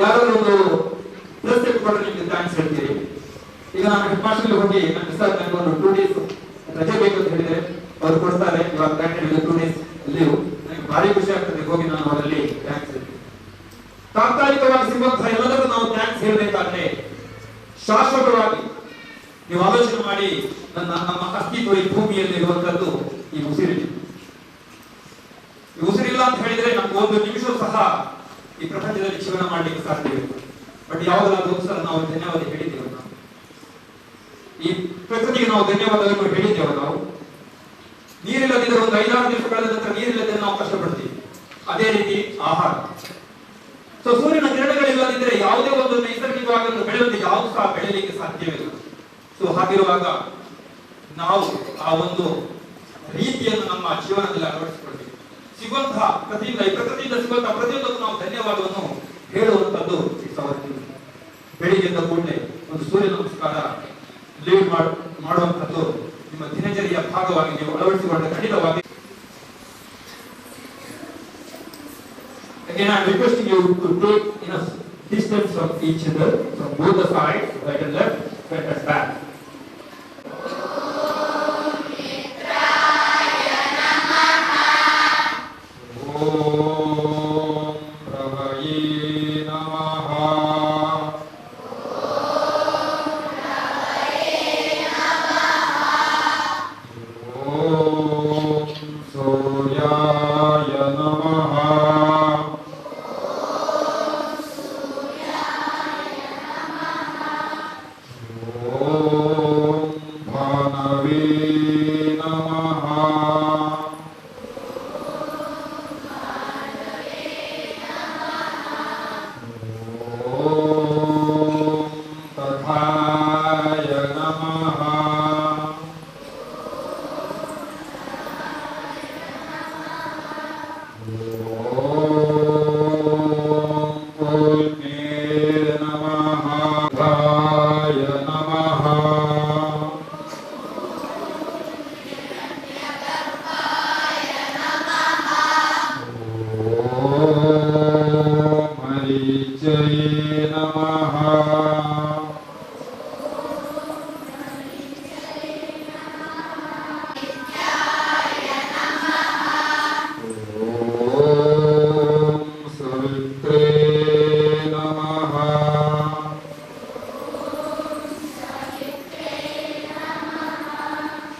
ಯಾರಾದ್ರೂ ಒಂದು ಡ್ರೆಸ್ ಕೊಟ್ಟರೆ ನಿಮ್ಗೆ ಥ್ಯಾಂಕ್ಸ್ ಹೇಳ್ತೀರಿ. ಈಗ ನಾನು ಹೆಡ್ ಮಾಸ್ಟರ್ ಹೋಗಿ ನನ್ನ ಸರ್ ನನಗೆ ಒಂದು ಟೂ ಡೇಸ್ ರಜೆ ಬೇಕು ಅಂತ ಹೇಳಿದ್ರೆ ಅವ್ರು ಕೊಡ್ತಾರೆ. ಇವಾಗ ಗ್ರಾಂಟೆಡ್ ಟೂ ಡೇಸ್ ಲೀವ್ ನನಗೆ ಭಾರಿ ಖುಷಿ ಆಗ್ತದೆ ಹೋಗಿ ನಾನು ಅವರಲ್ಲಿ ಥ್ಯಾಂಕ್ಸ್ ಹೇಳ್ತೀನಿ. ತಾತ್ಕಾಲಿಕವಾಗಿ ಸಿಗುವಂತಹ ಎಲ್ಲದಕ್ಕೂ ನಾವು ಥ್ಯಾಂಕ್ಸ್ ಹೇಳಬೇಕಾದ್ರೆ ಶಾಶ್ವತವಾಗಿ ನೀವು ಆಲೋಚನೆ ಮಾಡಿ ನನ್ನ ನಮ್ಮ ಅಸ್ತಿತ್ವ ಈ ಭೂಮಿಯಲ್ಲಿ ಇರುವಂತದ್ದು ಈ ಉಸಿರಿ ಈ ಉಸಿರಿಲ್ಲ ಅಂತ ಹೇಳಿದ್ರೆ ನಮ್ಗೆ ಒಂದು ನಿಮಿಷ ಸಹ ಈ ಪ್ರಪಂಚದಲ್ಲಿ ಜೀವನ ಮಾಡ್ಲಿಕ್ಕೆ ಸಾಧ್ಯವಿಲ್ಲ ಬಟ್ ಯಾವುದಾದ್ರೂ ಸಲ ನಾವು ಧನ್ಯವಾದ ಹೇಳಿದ್ದೇವೆ. ನಾವು ಈ ಪ್ರಕೃತಿಗೆ ನಾವು ಧನ್ಯವಾದವನ್ನು ಹೇಳಿದ್ದೇವೆ ನಾವು. ನೀರಿಲ್ಲದಿದ್ದರೆ ಒಂದು ಐದಾರು ದಿವಸ ಕಳೆದ ನಂತರ ನೀರಿಲ್ಲದೆ ನಾವು ಕಷ್ಟಪಡ್ತೀವಿ. ಅದೇ ರೀತಿ ಆಹಾರ. ಸೊ ಸೂರ್ಯನ ಕಿರಣಗಳಿಲ್ಲದಿದ್ದರೆ ಯಾವುದೇ ಒಂದು ನೈಸರ್ಗಿಕವಾಗಿ ಬೆಳೆಯಲು ಯಾವ ಸಹ ಬೆಳೆಯಲಿಕ್ಕೆ ಸಾಧ್ಯವಿಲ್ಲ. ಸೊ ಹಾಗಿರುವಾಗ ನಾವು ಆ ಒಂದು ರೀತಿಯನ್ನು ನಮ್ಮ ಜೀವನದಲ್ಲಿ ಅಳವಡಿಸಿಕೊಳ್ಬೇಕು. ಸಿಗುವಂತಹ ಪ್ರತಿಯಿಂದ ಪ್ರಕೃತಿಯಿಂದ ಸಿಗುವಂತಹ ಪ್ರತಿಯೊಂದಕ್ಕೂ Again, I am requesting you to take enough distance from each other, from both the sides, right and left, front and back.